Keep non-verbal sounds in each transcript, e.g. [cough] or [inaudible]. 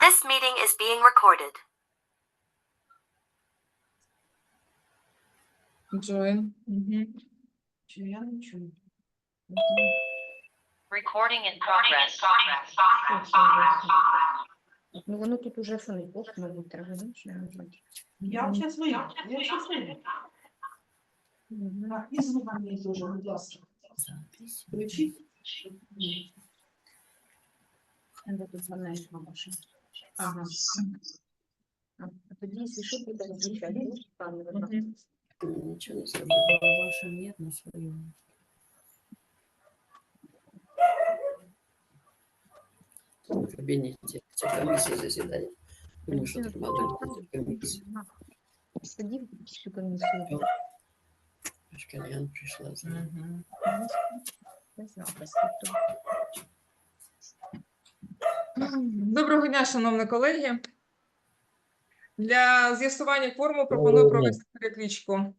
This meeting is being recorded. Join. Recording in progress. Ну воно тут уже фонить, Бог, мабуть, треба, знаєш, не робити. Я сейчас выйду, я сейчас выйду. Мгм. Так, і звук мені дуже, будь ласка. Включіть. Де тут звонить бабуся? Ага. А а тоді, якщо що, буде звучати, ну, правильно. Ничего не забыла. Ваша нет на своем. В кабинете. Хотя комиссия заседания. Думаю, что так надо будет комиссию. Тоді всю комісію. Аж кальян пришла. знаю. Мгм. Я знала, просто. Доброго дня, шановні колеги. Для з'ясування форму пропоную провести перекличку.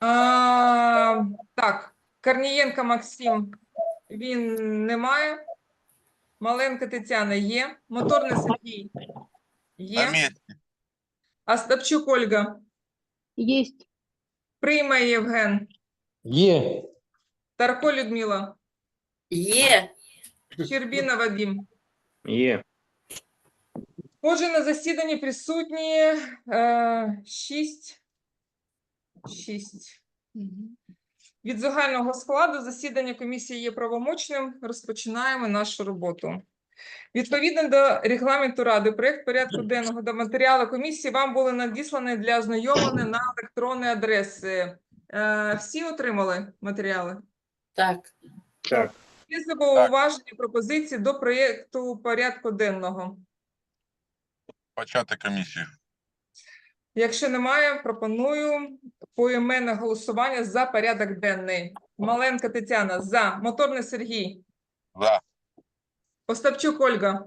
А, так, Корнієнко Максим, він немає. Маленка Тетяна є. Моторний Сергій є. Остапчук Ольга. Есть. Приймає Євген. Є. Тарко Людмила. Е! Щербіна Вадим. Є. Отже, на засіданні присутні е, шість. Шість. Від загального складу засідання комісії є правомочним. Розпочинаємо нашу роботу. Відповідно до регламенту ради, проєкт порядку денного до матеріалу комісії вам були надіслані для ознайомлення на електронні адреси. Е, всі отримали матеріали? Так, Так. Є зауваження пропозиції до проєкту порядку денного. Почати комісію. Якщо немає, пропоную поіменне голосування за порядок денний. Маленка Тетяна за. Моторний Сергій. За. Остапчук Ольга.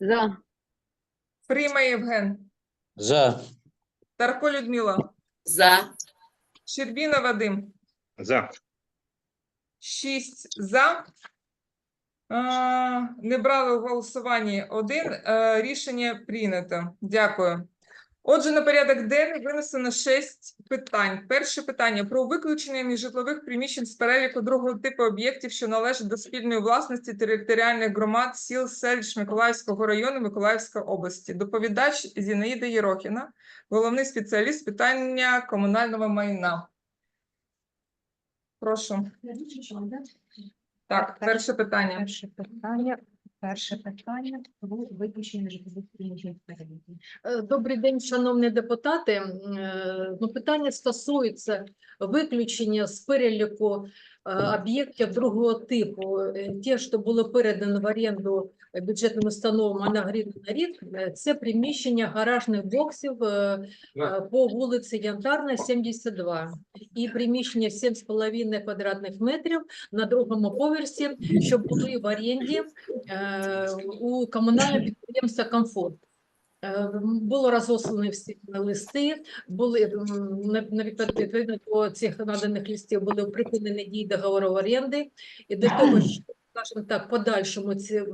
За. Прийма Євген. За. Тарко Людмила. за. Щербіна Вадим. За. Шість за. Не брали у голосуванні один. Е, Рішення прийнято. Дякую. Отже, на порядок денний винесено шість питань. Перше питання про виключення нежитлових приміщень з переліку другого типу об'єктів, що належать до спільної власності територіальних громад сіл селищ Миколаївського району Миколаївської області. Доповідач Зінаїда Єрохіна, головний спеціаліст питання комунального майна. Прошу. Так, перше питання. Перше питання. Перше питання про виключення житлових приміщень Добрий день, шановні депутати. Е, Ну, питання стосується виключення з переліку е, об'єктів другого типу. Е, Ті, що були передані в оренду бюджетним установам на гривень на рік, е, це приміщення гаражних боксів е, е, по вулиці Янтарна, 72. І приміщення 7,5 квадратних метрів на другому поверсі, що були в оренді у комунального підприємства «Комфорт». Було розослані всі листи, були на- відповідно до цих наданих листів були припинені дії договору оренди, і для того, [clears throat] щоб, скажімо так, подальшому ці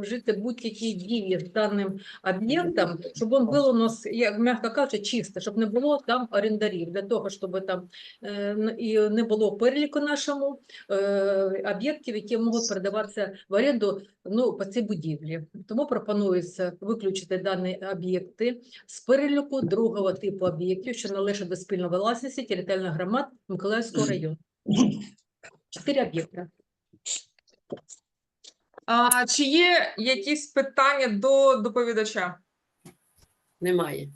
вжити будь-які дії з даним об'єктом, щоб він був у нас, як м'яко кажучи, чисто, щоб не було там орендарів, для того, щоб там і не було переліку нашому е, об'єктів, які можуть передаватися в оренду ну, по цій будівлі. Тому пропонується виключити дані об'єкти з переліку другого типу об'єктів, що належать до спільної власності територіальних громад Миколаївського району. Чотири об'єкти. А, чи є якісь питання до доповідача? Немає.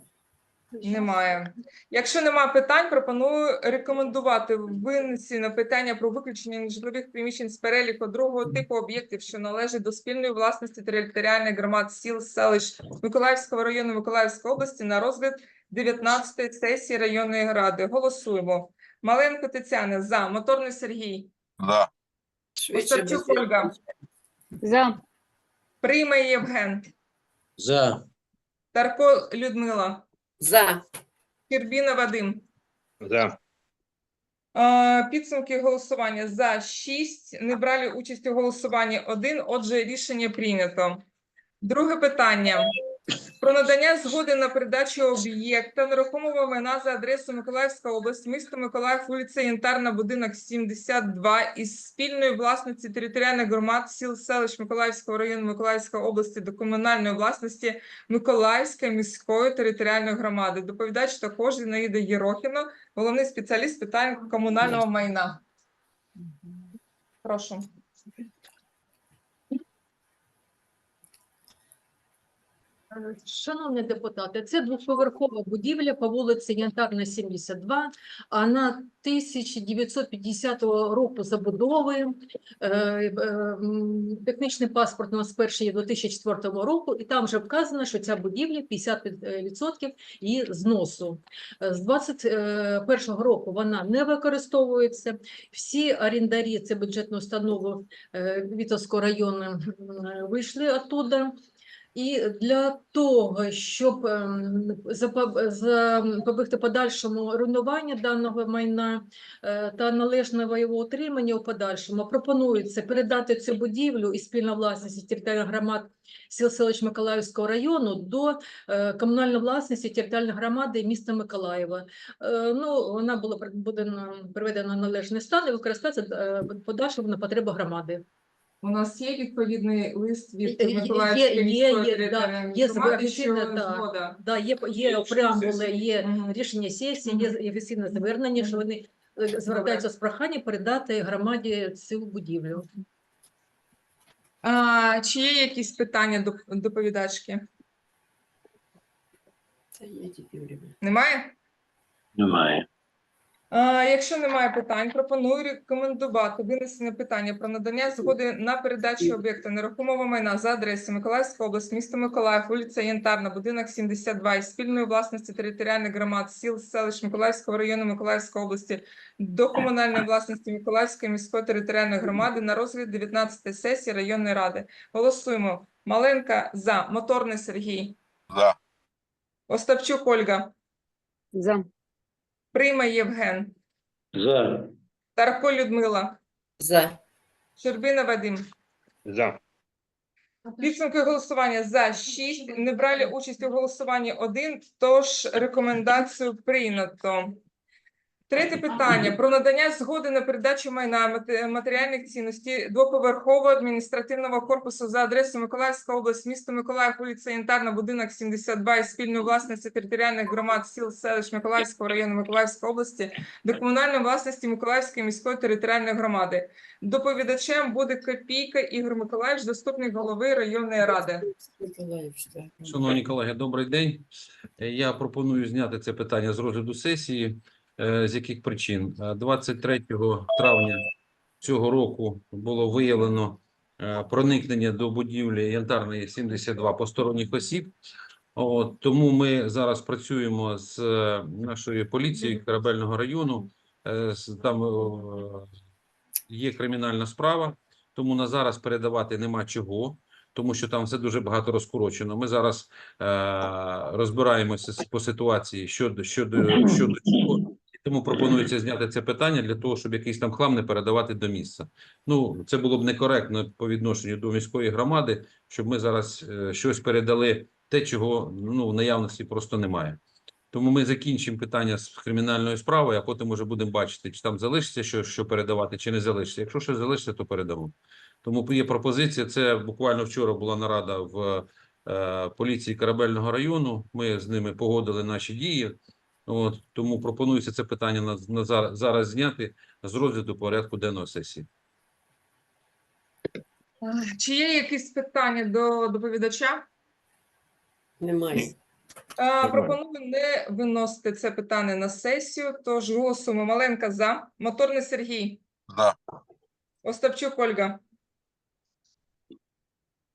Немає. Якщо немає питань, пропоную рекомендувати винесення питання про виключення нежитлових приміщень з переліку другого типу об'єктів, що належать до спільної власності територіальних громад сіл, селищ Миколаївського району Миколаївської області на розгляд 19-ї сесії районної ради. Голосуємо. Маленко Тетяна за. Моторний Сергій. За. Остапчук Ольга. За. Приймає Євген. За. Тарко Людмила. За. Щербіна Вадим. За. Е, Підсумки голосування за 6, не брали участь у голосуванні 1, отже, рішення прийнято. Друге питання. Про надання згоди на передачу об'єкта нерухомого майна за адресою Миколаївська область, місто Миколаїв, вулиця Янтарна, будинок 72 із спільної власності територіальних громад сіл селищ Миколаївського району Миколаївської області до комунальної власності Миколаївської міської територіальної громади. Доповідач також Зінаїда Єрохіна, головний спеціаліст питань комунального майна. Прошу. Шановні депутати, це двоповерхова будівля по вулиці Янтарна, 72, а на 1950 року забудови. Е, е, Технічний паспорт у нас перший є 2004 року, і там вже вказано, що ця будівля 50% її зносу. Е, З 21 року вона не використовується. Всі орендарі, це бюджетну установу Вітовського району, вийшли оттуда. І для того, щоб ем, запобігти подальшому руйнуванню даного майна е, та належного його утримання у подальшому, пропонується передати цю будівлю і спільна власність територіальних громад сіл селищ Миколаївського району до е, комунальної власності територіальної громади міста Миколаєва. Е, Ну, вона була буде на- приведена в належний стан і використовуватися е, подальшому на потреби громади. У нас є відповідний лист від Є- є- Миколаївської є- міської є, да, є громади, офіційна, що да. згода. Да, є, є Рішення преамбули, сесії. є Мгм. рішення сесії, є офіційне звернення, що вони е, звертаються з проханням передати громаді цю будівлю. А, чи є якісь питання до доповідачки? Немає? Немає. Якщо немає питань, пропоную рекомендувати винесення питання про надання згоди на передачу об'єкта нерухомого майна за адресою Миколаївська область, місто Миколаїв, вулиця Янтарна, будинок 72 із спільної власності територіальних громад сіл, селищ Миколаївського району Миколаївської області до комунальної власності Миколаївської міської територіальної громади на розгляд 19 сесії районної ради. Голосуємо. Маленка за. Моторний Сергій. За. Остапчук Ольга. За. Приймай Євген. За. Тарко Людмила. За. Щербина Вадим. За. Підсумки голосування за 6, не брали участь у голосуванні 1, тож рекомендацію прийнято. Третє питання про надання згоди на передачу майна матеріальних цінностей двоповерхового адміністративного корпусу за адресою Миколаївська область, місто Миколаїв, вулиця Янтарна, будинок 72 із спільної власності територіальних громад сіл, селищ Миколаївського району Миколаївської області до комунальної власності Миколаївської міської територіальної громади. Доповідачем буде Копійка Ігор Миколаївич, заступник голови районної ради. Шановні колеги, добрий день. Я пропоную зняти це питання з розгляду сесії. Е, З яких причин? Е, 23 травня цього року було виявлено е, проникнення до будівлі Янтарної 72 посторонніх осіб. От, тому ми зараз працюємо з е, нашою поліцією корабельного району. Е, Там е, є кримінальна справа, тому на зараз передавати нема чого, тому що там все дуже багато розкорочено. Ми зараз е, розбираємося по ситуації щодо щодо щодо чого. Тому пропонується зняти це питання для того, щоб якийсь там хлам не передавати до місця. Ну це було б некоректно по відношенню до міської громади, щоб ми зараз е, щось передали те, чого ну в наявності просто немає. Тому ми закінчимо питання з кримінальною справою, а потім вже будемо бачити, чи там залишиться що, що передавати, чи не залишиться. Якщо щось залишиться, то передамо. Тому є пропозиція. Це буквально вчора була нарада в е, поліції корабельного району. Ми з ними погодили наші дії. От тому пропонується це питання на, на зараз, зараз зняти з розгляду порядку денного сесії. Чи є якісь питання до доповідача? Немає. Е, Пропоную не виносити це питання на сесію, тож голосуємо. Маленка за. Моторний Сергій. За. Остапчук Ольга.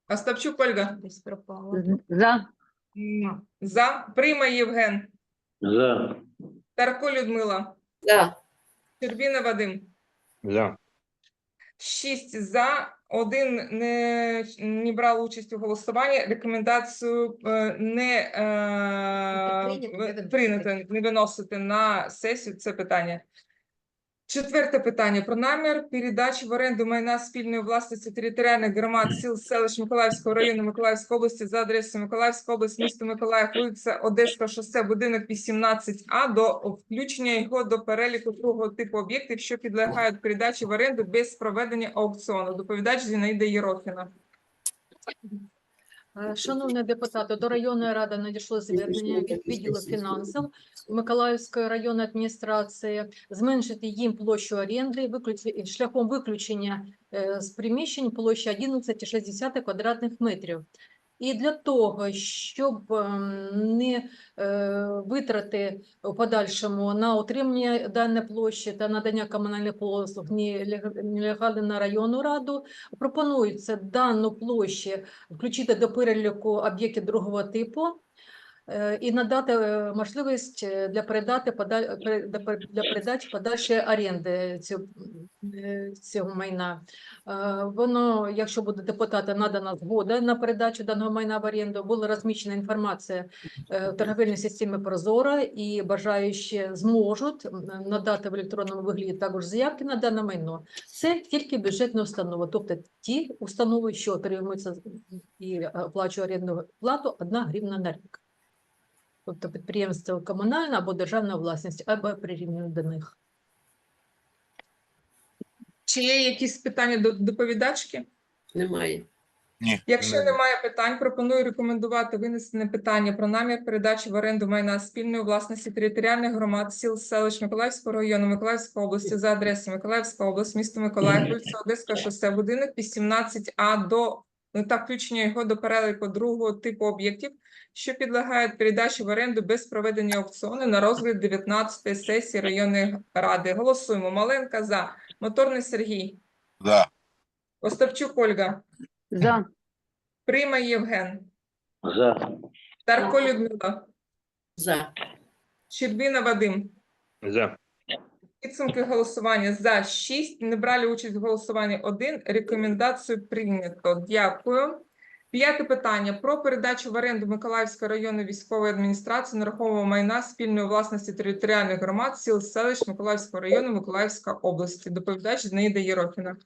Остапчук Ольга. За. За. Приймай Євген. За. Тарко Людмила. За. Щербіна Вадим. За. Шість за, один не, не брав участь у голосуванні. Рекомендацію е, не е, не прийнято, не виносити на сесію це питання. Четверте питання про намір передачі в оренду майна спільної власності територіальних громад сіл селищ Миколаївського району Миколаївської області за адресою Миколаївська область, місто Миколаїв, вулиця Одеського шосе, будинок 18А до включення його до переліку другого типу об'єктів, що підлягають передачі в оренду без проведення аукціону. Доповідач Зінаїда Єрохіна. Е, Шановні депутати, до районної ради надійшло звернення від відділу фінансів Миколаївської районної адміністрації зменшити їм площу оренди шляхом виключення е, з приміщень площі 11,6 квадратних метрів. І для того, щоб ем, не е, витрати у подальшому на отримання даної площі та надання комунальних послуг нелегально на районну раду, пропонується дану площі включити до переліку об'єктів другого типу і надати е, можливість е, для передати для передачі подальшої оренди цього, е, майна. Е, Воно, якщо буде депутата надана згода на передачу даного майна в оренду, була розміщена інформація е, в торговельній системі Прозора і бажаючі зможуть надати в електронному вигляді також заявки на дане майно. Це тільки бюджетна установа, тобто ті установи, що отримуються і е, оплачують орендну плату 1 гривна на рік. Тобто підприємство комунальна або державна власність, або прирівняно до них. Чи є якісь питання до доповідачки? Немає. Ні. Якщо немає. немає питань, пропоную рекомендувати винесене питання про намір передачі в оренду майна спільної власності територіальних громад сіл селищ Миколаївського району Миколаївської області за адресою Миколаївська область, місто Миколаїв, вулиця Одеська шосе, будинок 18А до ну, та включення його до переліку другого типу об'єктів, що підлягають передачі в оренду без проведення аукціону на розгляд 19-ї сесії районної ради. Голосуємо. Маленка за. Моторний Сергій. За. Остапчук Ольга. За. Прима Євген. За. Тарко Людмила. За. Щербина Вадим. За. Підсумки голосування за 6. Не брали участь в голосуванні 1. Рекомендацію прийнято. Дякую. П'яте питання про передачу в оренду Миколаївської районної військової адміністрації нерухомого майна спільної власності територіальних громад сіл селищ Миколаївського району Миколаївська області. Доповідач Знаїда Єрохіна.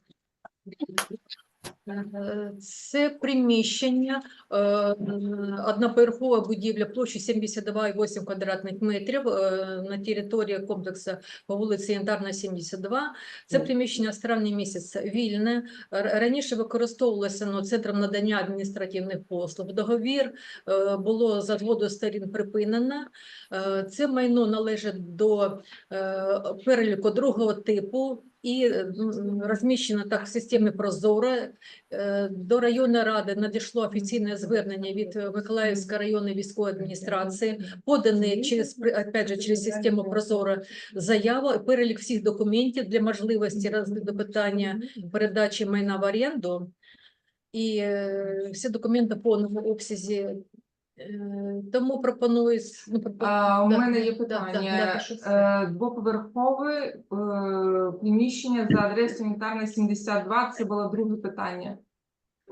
Це приміщення, е, одноповерхова будівля площею 72,8 квадратних метрів е, на території комплексу по вулиці Янтарна, 72. Це приміщення з травня місяця вільне. Раніше використовувалося ну, центром надання адміністративних послуг. Договір е, було за згодою сторін припинено. Це майно належить до переліку другого типу і е, розміщено так в системі Прозоро. Е, До районної ради надійшло офіційне звернення від е, Миколаївської районної військової адміністрації, подане через опять же, через систему Прозоро заява, перелік всіх документів для можливості розгляду питання передачі майна в оренду. І всі документи в повному обсязі. Е, Тому пропоную ну, А, у да, мене є да, да, да, питання. Е, Двоповерхове е, приміщення за адресою Інтарна 72. Це було друге питання.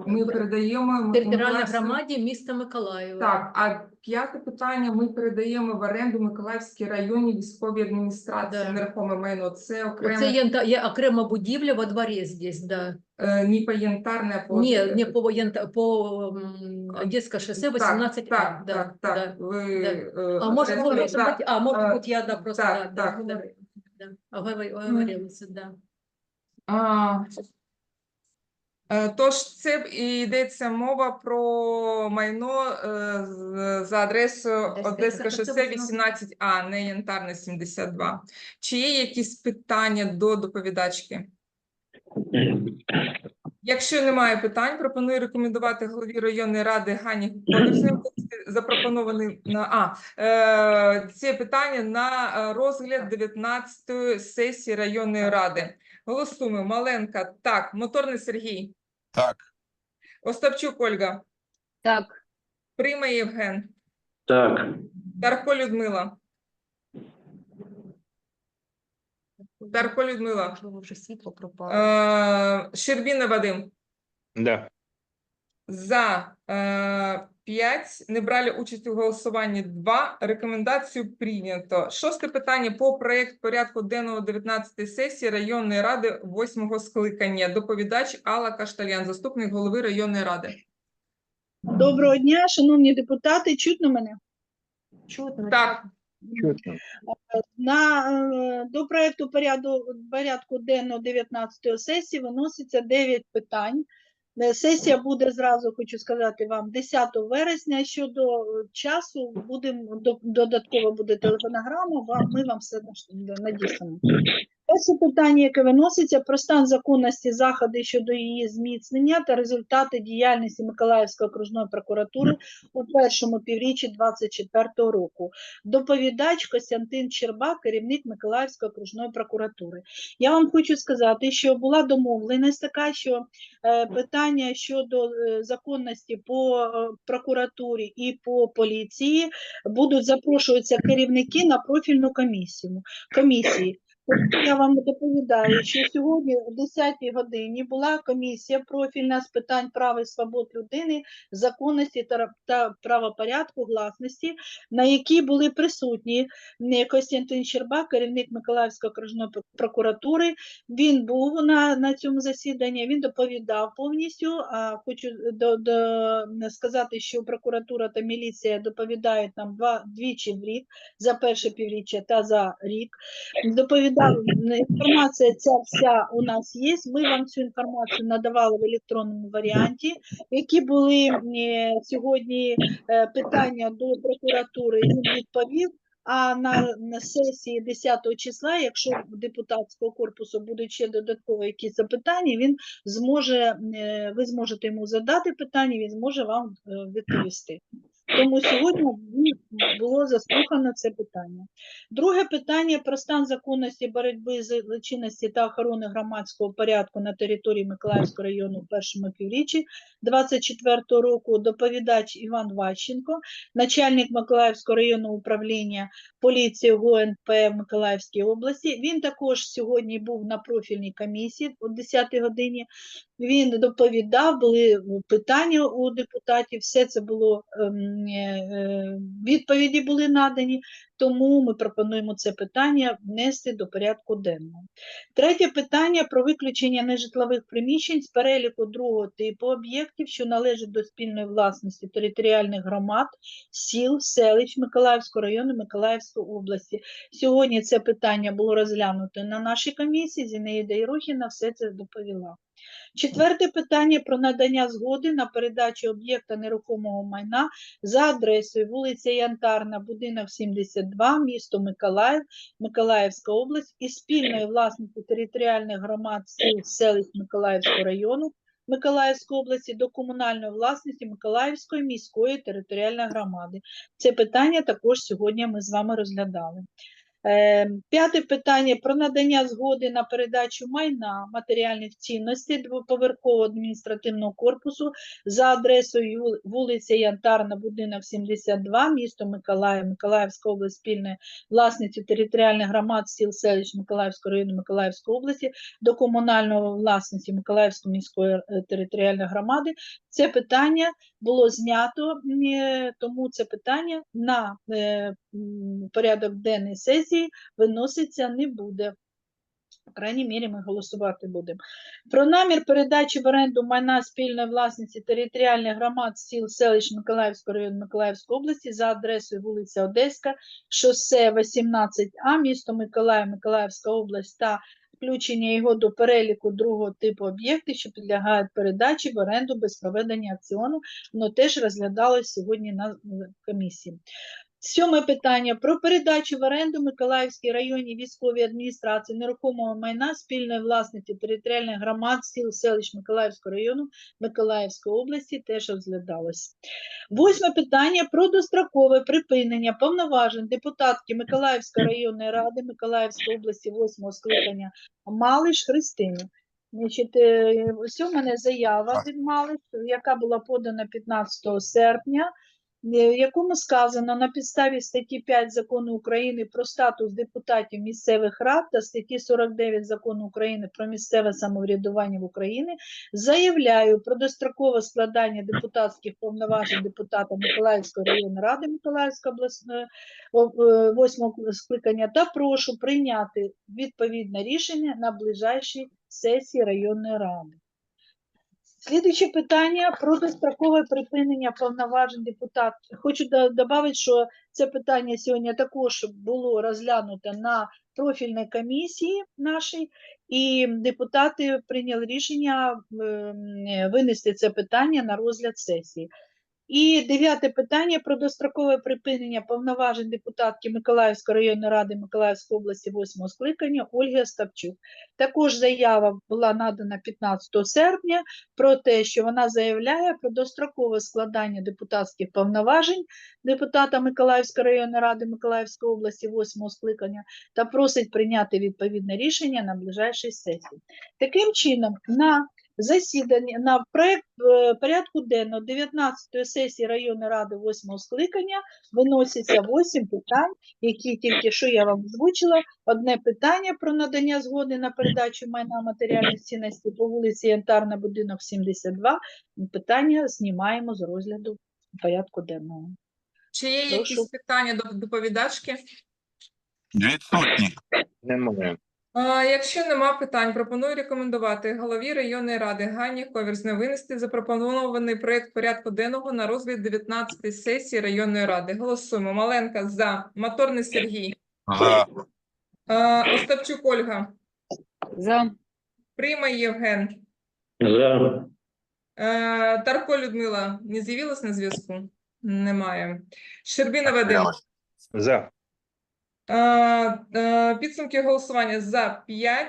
Ми передаємо територіальній громаді міста Миколаєва. Так, а п'яте питання ми передаємо в оренду Миколаївській районній військовій адміністрації Да. нерухоме майно. Це окремо Оце є, є окрема будівля во дворі здесь, да. е, не по янтарне, а по Ні, не по воєнта, по м, Одеське шосе 18 Так, А, так, да, так, так. да. Ви, да. е, А може, може бути, а може е, бути, я да, просто так, да, так. да, да, да. Оговорилися, да. А, Тож це і йдеться мова про майно е, за адресою Одеське Одеське шосе шосе 18. 18А, не Янтарне 72. Чи є якісь питання до доповідачки? Якщо немає питань, пропоную рекомендувати голові районної ради Гані запропонований на а е, це питання на е, розгляд 19-ї сесії районної ради. Голосуємо. Маленка, так. Моторний Сергій, Так. Остапчук Ольга, Так. Прима Євген, Так. Тарко Людмила. Тарко Людмила, Можливо, вже світло пропало. е, Щербіна Вадим, Да. За е, 5, не брали участь у голосуванні 2. Рекомендацію прийнято. Шосте питання по проект порядку денного 19 сесії районної ради 8 скликання. Доповідач Алла Кашталян, заступник голови районної ради. Доброго дня, шановні депутати. Чутно мене? Чутно. Так, Чутно. На, е, до проекту поряду, порядку денного 19 сесії виноситься 9 питань. Е, Сесія буде зразу, хочу сказати вам, 10 вересня. Щодо е, часу, будемо до- додатково буде телефонограма, вам, ми вам все надіслемо. Перше питання, яке виноситься, про стан законності заходи щодо її зміцнення та результати діяльності Миколаївської окружної прокуратури у першому півріччі 2024 року. Доповідач Костянтин Щерба, керівник Миколаївської окружної прокуратури. Я вам хочу сказати, що була домовленість така, що е, питання щодо е, законності по е, прокуратурі і по поліції будуть запрошуватися керівники на профільну комісію. комісії. Я вам доповідаю, що сьогодні о 10 годині була комісія профільна з питань прав і свобод людини, законності та, ра- та правопорядку, гласності, на якій були присутні Костянтин Щерба, керівник Миколаївської окружної прокуратури. Він був на, на цьому засіданні, він доповідав повністю. А хочу до, до, сказати, що прокуратура та міліція доповідають нам два, двічі в рік за перше півріччя та за рік. Інформація ця вся у нас є. Ми вам цю інформацію надавали в електронному варіанті. Які були е, сьогодні е, питання до прокуратури, він відповів. А на, на сесії 10 числа, якщо депутатського корпусу будуть ще додаткові якісь запитання, він зможе, е, ви зможете йому задати питання, він зможе вам е, відповісти. Тому сьогодні було заслухано це питання. Друге питання про стан законності боротьби з злочинності та охорони громадського порядку на території Миколаївського району в першому півріччі 24 року. Доповідач Іван Ващенко, начальник Миколаївського районного управління поліції ГУНП в Миколаївській області. Він також сьогодні був на профільній комісії о 10 годині. Він доповідав, були питання у депутатів, все це було ем, е, е, відповіді були надані, тому ми пропонуємо це питання внести до порядку денного. Третє питання про виключення нежитлових приміщень з переліку другого типу об'єктів, що належать до спільної власності територіальних громад, сіл, селищ Миколаївського району Миколаївської області. Сьогодні це питання було розглянуто на нашій комісії. Зінаїда Ірохіна все це доповіла. Четверте питання про надання згоди на передачу об'єкта нерухомого майна за адресою вулиця Янтарна, будинок 72, місто Миколаїв, Миколаївська область і спільної власності територіальних громад сіл селищ Миколаївського району Миколаївської області до комунальної власності Миколаївської міської територіальної громади. Це питання також сьогодні ми з вами розглядали. Е, П'яте питання про надання згоди на передачу майна матеріальних цінностей двоповерхового адміністративного корпусу за адресою вулиця Янтарна, будинок 72, місто Миколаїв, Миколаївська область, спільної власниці територіальних громад сіл селищ Миколаївського району Миколаївської області до комунальної власності Миколаївської міської е, територіальної громади. Це питання було знято, е, тому це питання на порядок денний сесії виноситься не буде. По крайній мірі, ми голосувати будемо. Про намір передачі в оренду майна спільної власниці територіальних громад сіл селищ Миколаївського району Миколаївської області за адресою вулиця Одеська, шосе 18А, місто Миколаїв, Миколаївська область та включення його до переліку другого типу об'єктів, що підлягають передачі в оренду без проведення акціону, воно теж розглядалось сьогодні на комісії. Сьоме питання про передачу в оренду Миколаївській районній військовій адміністрації нерухомого майна спільної власності територіальних громад сіл селищ Миколаївського району Миколаївської області теж розглядалось. Восьме питання про дострокове припинення повноважень депутатки Миколаївської районної ради Миколаївської області восьмого скликання Малиш Христини. Значить, е, ось у мене заява від Малиш, яка була подана 15 серпня. Е, в якому сказано на підставі статті 5 Закону України про статус депутатів місцевих рад та статті 49 Закону України про місцеве самоврядування в Україні, заявляю про дострокове складання депутатських повноважень депутата Миколаївської районної ради Миколаївської обласної е, восьмого скликання та прошу прийняти відповідне рішення на ближайшій сесії районної ради. Слідуюче питання про дострокове припинення повноважень депутатів. Хочу додати, що це питання сьогодні також було розглянуто на профільній комісії нашій, і депутати прийняли рішення ем, винести це питання на розгляд сесії. І дев'яте питання про дострокове припинення повноважень депутатки Миколаївської районної ради Миколаївської області 8 скликання Ольги Остапчук. Також заява була надана 15 серпня про те, що вона заявляє про дострокове складання депутатських повноважень депутата Миколаївської районної ради Миколаївської області 8 скликання та просить прийняти відповідне рішення на ближайшій сесії. Таким чином, на засідання на проект е, порядку денного 19 сесії районної ради 8 скликання виноситься 8 питань, які тільки що я вам озвучила. Одне питання про надання згоди на передачу майна матеріальних цінностей по вулиці Янтарна, будинок 72. Питання знімаємо з розгляду порядку денного. Чи є Прошу. якісь питання до доповідачки? Відсутні. Немає. А, Якщо нема питань, пропоную рекомендувати голові районної ради Ганні Коверсне винести запропонований проект порядку денного на розгляд 19 сесії районної ради. Голосуємо. Маленка за. Моторний Сергій. За. А, Остапчук Ольга. За. Приймай Євген. За. Тарко Людмила не з'явилась на зв'язку? Немає. Щербина Вадим. За. Е, е, Підсумки голосування за 5,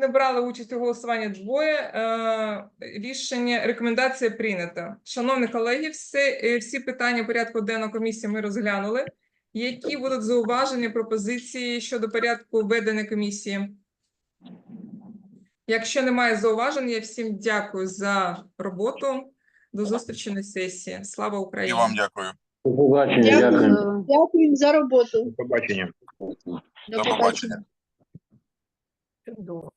не брали участь у голосуванні двоє. Е, Рішення, рекомендація прийнята. Шановні колеги, все, е, всі питання порядку денного комісії ми розглянули. Які будуть зауваження, пропозиції щодо порядку ведення комісії? Якщо немає зауважень, я всім дякую за роботу. До зустрічі на сесії. Слава І Україні! вам дякую. До побачення. Дякую. Дякую. Дякую за роботу. До побачення. До побачення. Чудово.